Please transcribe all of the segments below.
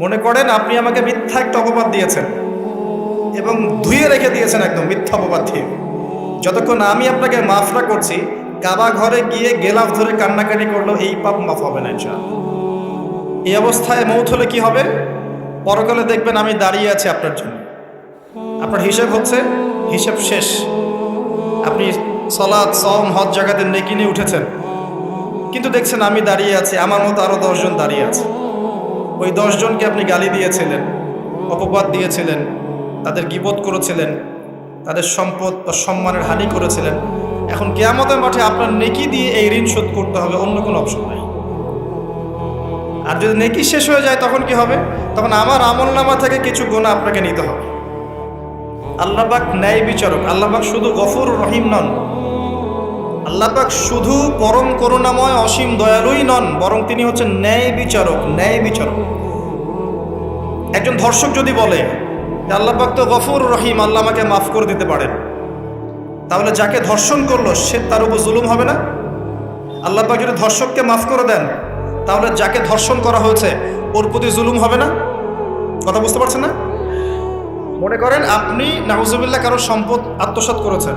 মনে করেন আপনি আমাকে মিথ্যা একটা অপবাদ দিয়েছেন। এবং ধুয়ে রেখে দিয়েছেন একদম মিথ্যা অপবাদ দিয়ে। যতক্ষণ আমি আপনাকে মাফরা করছি, কাবা ঘরে গিয়ে গেলাফ ধরে কান্নাকাটি করল এই পাপ মাফ হবে না ইনশাআল্লাহ। এই অবস্থায় মৌত হলে কি হবে? পরকালে দেখবেন আমি দাঁড়িয়ে আছি আপনার জন্য। আপনার হিসেব হচ্ছে, হিসেব শেষ। আপনি সলাদ সম হজ জায়গাতে নেকি নিয়ে উঠেছেন। কিন্তু দেখছেন আমি দাঁড়িয়ে আছি, আমার মতো আরও দশজন দাঁড়িয়ে আছে। ওই দশজনকে আপনি গালি দিয়েছিলেন, অপবাদ দিয়েছিলেন, তাদের গিবোধ করেছিলেন, তাদের সম্পদ বা সম্মানের হানি করেছিলেন। এখন কেয়ামতের মাঠে আপনার নেকি দিয়ে এই ঋণ শোধ করতে হবে, অন্য কোনো অপশন নাই। আর যদি নেকি শেষ হয়ে যায়, তখন কি হবে? তখন আমার আমল নামা থেকে কিছু গোনা আপনাকে নিতে হবে। আল্লাহবাক ন্যায় বিচারক আল্লাহবাক শুধু গফুর রহিম নন আল্লাহবাক শুধু পরম করুণাময় অসীম দয়ালুই নন, বরং তিনি হচ্ছেন ন্যায় বিচারক ন্যায় বিচারক। একজন ধর্ষক যদি বলে যে আল্লাহবাক তো গফুর রহিম, আল্লাহ আমাকে মাফ করে দিতে পারেন। তাহলে যাকে ধর্ষণ করল, সে তার উপর জুলুম হবে না? আল্লাহবাক যদি ধর্ষককে মাফ করে দেন, তাহলে যাকে ধর্ষণ করা হয়েছে, ওর প্রতি জুলুম হবে না? কথা বুঝতে পারছেন না? মনে করেন আপনি নাহুজুবিল্লাহ কারোর সম্পদ আত্মসাৎ করেছেন।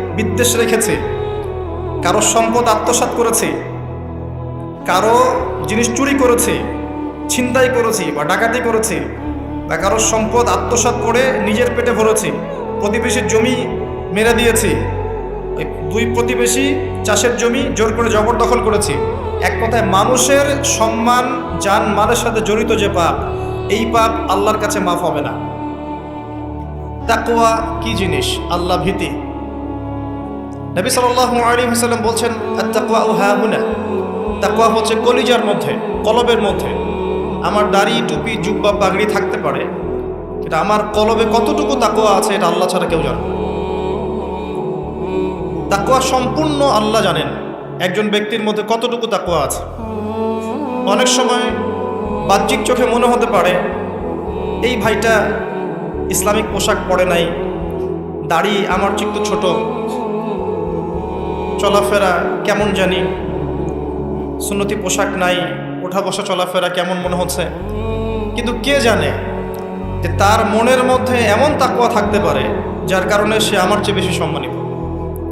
বিদ্বেষ রেখেছে, কারও সম্পদ আত্মসাৎ করেছি, কারও জিনিস চুরি করেছি, ছিনতাই করেছি বা ডাকাতি করেছি, বা কারও সম্পদ আত্মসাৎ করে নিজের পেটে ভরেছি, প্রতিবেশীর জমি মেরে দিয়েছি দুই প্রতিবেশী চাষের জমি জোর করে জবরদখল করেছি। এক কথায় মানুষের সম্মান যান মালের সাথে জড়িত যে পাপ, এই পাপ আল্লাহর কাছে মাফ হবে না। তাকওয়া কি জিনিস? আল্লাহ ভীতি। নবী সাল্লাল্লাহু আলাইহি ওয়াসাল্লাম বলছেন আত-তাকওয়া হাহুনা তাকওয়া হচ্ছে কলিজার মধ্যে, কলবের মধ্যে। আমার দাড়ি, টুপি, জুব্বা, পাগড়ি থাকতে পারে এটা আমার কলবে কতটুকু তাকওয়া আছে এটা আল্লাহ ছাড়া কেউ জানে না। তাকওয়া সম্পূর্ণ আল্লাহ জানেন, একজন ব্যক্তির মধ্যে কতটুকু তাকওয়া আছে। অনেক সময় বাহ্যিক চোখে মনে হতে পারে, এই ভাইটা ইসলামিক পোশাক পরে নাই, দাড়ি আমার একটু ছোট। চলাফেরা কেমন জানি? সুন্নতি পোশাক নাই, ওঠা বসা চলাফেরা কেমন মনে হচ্ছে? কিন্তু কে জানে যে তার মনের মধ্যে এমন তাকুয়া থাকতে পারে, যার কারণে সে আমার চেয়ে বেশি সম্মানিত।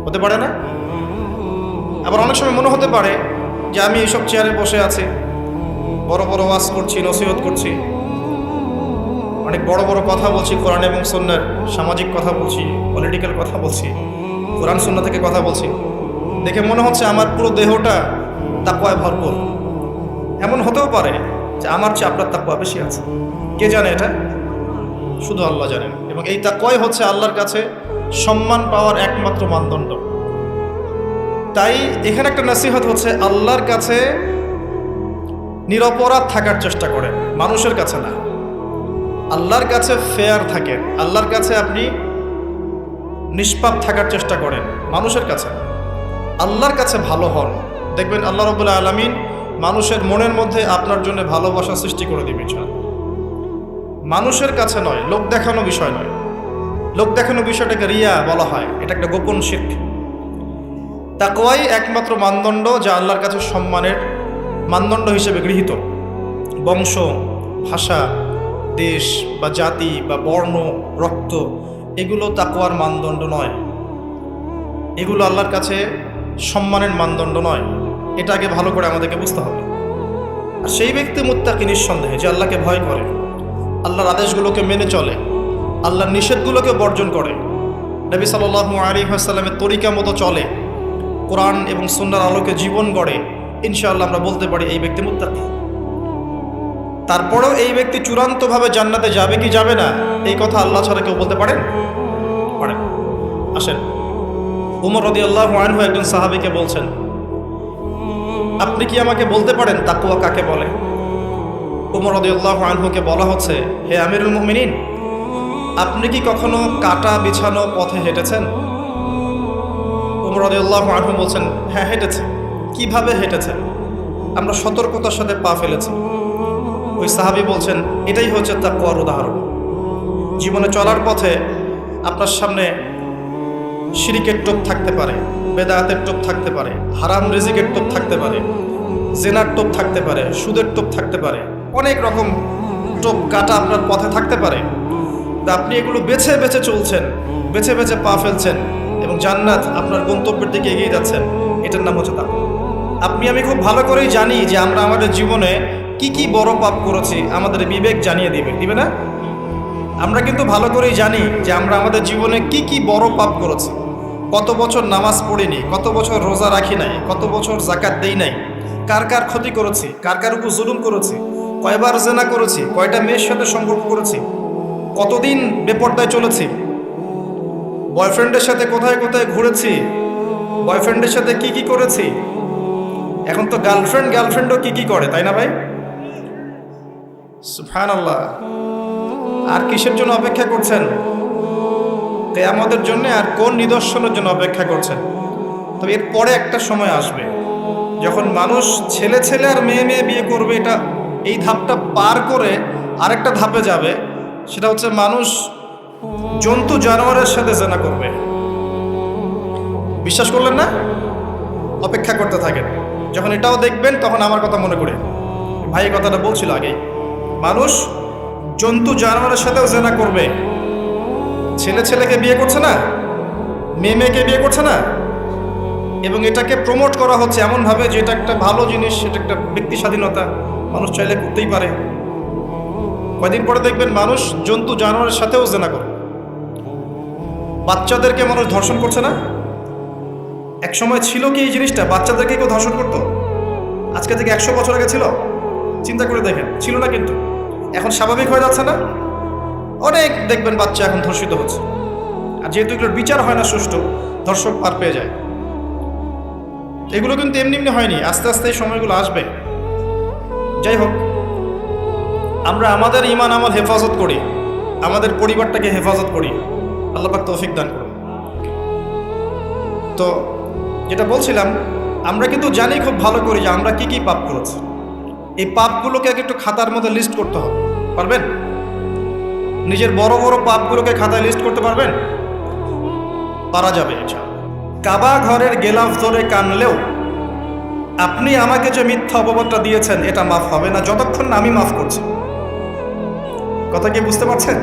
হতে পারে না? আবার অনেক সময় মনে হতে পারে যে আমি এইসব চেয়ারে বসে আছি, বড় বড় ওয়াজ করছি, নসিহত করছি, অনেক বড় বড় কথা বলছি, কোরআন এবং সন্ন্যার সামাজিক কথা বলছি পলিটিক্যাল কথা বলছি, কোরআন সন্না থেকে কথা বলছি। দেখে মনে হচ্ছে আমার পুরো দেহটা তাকুয়ায় ভরপুর। এমন হতেও পারে যে আমার চেয়ে আপনার তাকুয়া বেশি আছে। কে জানে এটা? শুধু আল্লাহ জানেন। এবং এই তাকুয়াই হচ্ছে আল্লাহর কাছে সম্মান পাওয়ার একমাত্র মানদণ্ড। তাই এখানে একটা নসিহত হচ্ছে, আল্লাহর কাছে নিরপরাধ থাকার চেষ্টা করেন, মানুষের কাছে না। আল্লাহর কাছে ফেয়ার থাকেন, আল্লাহর কাছে আপনি নিষ্পাপ থাকার চেষ্টা করেন, মানুষের কাছে। না। আল্লাহর কাছে ভালো হন। দেখবেন আল্লাহ রবুল্লা আলমিন মানুষের মনের মধ্যে আপনার জন্য ভালোবাসা সৃষ্টি করে দিবে। মানুষের কাছে নয়, লোক দেখানো বিষয় নয়। লোক দেখানো বিষয়টাকে রিয়া বলা হয়, এটা একটা গোপন শিখ তাকওয়াই একমাত্র মানদণ্ড যা আল্লাহর কাছে সম্মানের মানদণ্ড হিসেবে গৃহীত। বংশ, ভাষা, দেশ বা জাতি বা বর্ণ, রক্ত, এগুলো তাকওয়ার মানদণ্ড নয়। এগুলো আল্লাহর কাছে সম্মানের মানদণ্ড নয়। এটা আগে ভালো করে আমাদেরকে বুঝতে হবে। আর সেই ব্যক্তি মুত্তাকি নিঃসন্দেহে যে আল্লাহকে ভয় করে, আল্লাহর আদেশগুলোকে মেনে চলে, আল্লাহর নিষেধগুলোকে বর্জন করে, নবী সাল্লাল্লাহু আলী আসাল্লামের তরিকা মতো চলে, কোরআন এবং সুন্নার আলোকে জীবন গড়ে, ইনশাআল্লাহ আমরা বলতে পারি এই ব্যক্তি মুত্তাকি। তারপরেও এই ব্যক্তি চূড়ান্তভাবে জান্নাতে যাবে কি যাবে না, এই কথা আল্লাহ ছাড়া কেউ বলতে পারেন? পারেন। আসেন। উমর রদি আল্লাহ আনহু একজন সাহাবিকে বলছেন, আপনি কি আমাকে বলতে পারেন তাকুয়া কাকে বলে? উমর রদিউল্লাহ আনহুকে বলা হচ্ছে, হে আমিরুল মুমিনিন, আপনি কি কখনো কাটা বিছানো পথে হেঁটেছেন? উমর রদিউল্লাহ আনহু বলছেন হ্যাঁ হেঁটেছে। কীভাবে হেঁটেছে আমরা সতর্কতার সাথে পা ফেলেছি। ওই সাহাবি বলছেন, এটাই হচ্ছে তাকুয়ার উদাহরণ। জীবনে চলার পথে আপনার সামনে শিরিকের টোপ থাকতে পারে, বেদায়াতের টোপ থাকতে পারে, হারাম রিজিকের টোপ থাকতে পারে, জেনার টোপ থাকতে পারে, সুদের টোপ থাকতে পারে, অনেক রকম টোপ কাটা আপনার পথে থাকতে পারে। তা আপনি এগুলো বেছে বেছে চলছেন, বেছে বেছে পা ফেলছেন এবং জান্নাত আপনার গন্তব্যের দিকে এগিয়ে যাচ্ছেন, এটার নাম হচ্ছে তাকওয়া। আপনি, আমি খুব ভালো করেই জানি যে আমরা আমাদের জীবনে কি কি বড় পাপ করেছি, আমাদের বিবেক জানিয়ে দিবে দিবে না? আমরা কিন্তু ভালো করেই জানি যে আমরা আমাদের জীবনে কি কি বড় পাপ করেছি। কত বছর নামাজ পড়িনি কত বছর রোজা রাখি নাই, কত বছর জাকাত দেই নাই, কার কার ক্ষতি করেছি, কার কার উপর জুলুম করেছি, কয়বার জেনা করেছি, কয়টা মেয়ের সাথে সম্পর্ক করেছি, কতদিন বেপর্দায় চলেছি, বয়ফ্রেন্ডের সাথে কোথায় কোথায় ঘুরেছি, বয়ফ্রেন্ডের সাথে কি কি করেছি, এখন তো গার্লফ্রেন্ড গার্লফ্রেন্ডও কি কি করে, তাই না ভাই? সুফান আল্লাহ আর কিসের জন্য অপেক্ষা করছেন? কেয়ামতের জন্য আর কোন নিদর্শনের জন্য অপেক্ষা করছেন? তবে এর পরে একটা সময় আসবে, যখন মানুষ ছেলে ছেলে আর মেয়ে মেয়ে বিয়ে করবে, এটা এই ধাপটা পার করে আরেকটা ধাপে যাবে, সেটা হচ্ছে মানুষ জন্তু জানোয়ারের সাথে জেনা করবে। বিশ্বাস করলেন না? অপেক্ষা করতে থাকেন। যখন এটাও দেখবেন, তখন আমার কথা মনে করে ভাই কথাটা বলছিল আগেই। মানুষ জন্তু জানোয়ারের সাথেও জেনা করবে। ছেলে ছেলেকে বিয়ে করছে না? মেয়ে মেয়েকে বিয়ে করছে না? এবং এটাকে প্রমোট করা হচ্ছে এমনভাবে যে এটা একটা ভালো জিনিস সেটা একটা ব্যক্তি স্বাধীনতা। মানুষ চাইলে করতেই পারে। কয়দিন পরে দেখবেন মানুষ জন্তু, জানোয়ারের সাথেও জেনা করে। বাচ্চাদেরকে মানুষ ধর্ষণ করছে না? এক সময় ছিল কি এই জিনিসটা? বাচ্চাদেরকে কেউ ধর্ষণ করতো? আজকে থেকে একশো বছর আগে ছিল? চিন্তা করে দেখেন। ছিল না কিন্তু। এখন স্বাভাবিক হয়ে যাচ্ছে না? অনেক দেখবেন বাচ্চা এখন ধর্ষিত হচ্ছে। আর যেহেতু এগুলোর বিচার হয় না সুষ্ঠু, ধর্ষক পার পেয়ে যায়। এগুলো কিন্তু এমনি এমনি হয়নি, আস্তে আস্তে এই সময়গুলো আসবে। যাই হোক, আমরা আমাদের ইমান আমল হেফাজত করি, আমাদের পরিবারটাকে হেফাজত করি। আল্লাহ পাক তৌফিক দান করুন। তো, যেটা বলছিলাম, আমরা কিন্তু জানি খুব ভালো করি যে আমরা কি কি পাপ করেছি। এই পাপগুলোকে একটু খাতার মধ্যে লিস্ট করতে হবে। পারবেন? নিজের বড় বড় পাপগুলোকে খাতায় লিস্ট করতে পারবেন? পারা যাবে এটা। কাবা ঘরের গেলাফ ধরে কানলেও আপনি আমাকে যে মিথ্যা অপবাদটা দিয়েছেন, এটা মাফ হবে না। যতক্ষণ না আমি মাফ করছি। কথা কি বুঝতে পারছেন?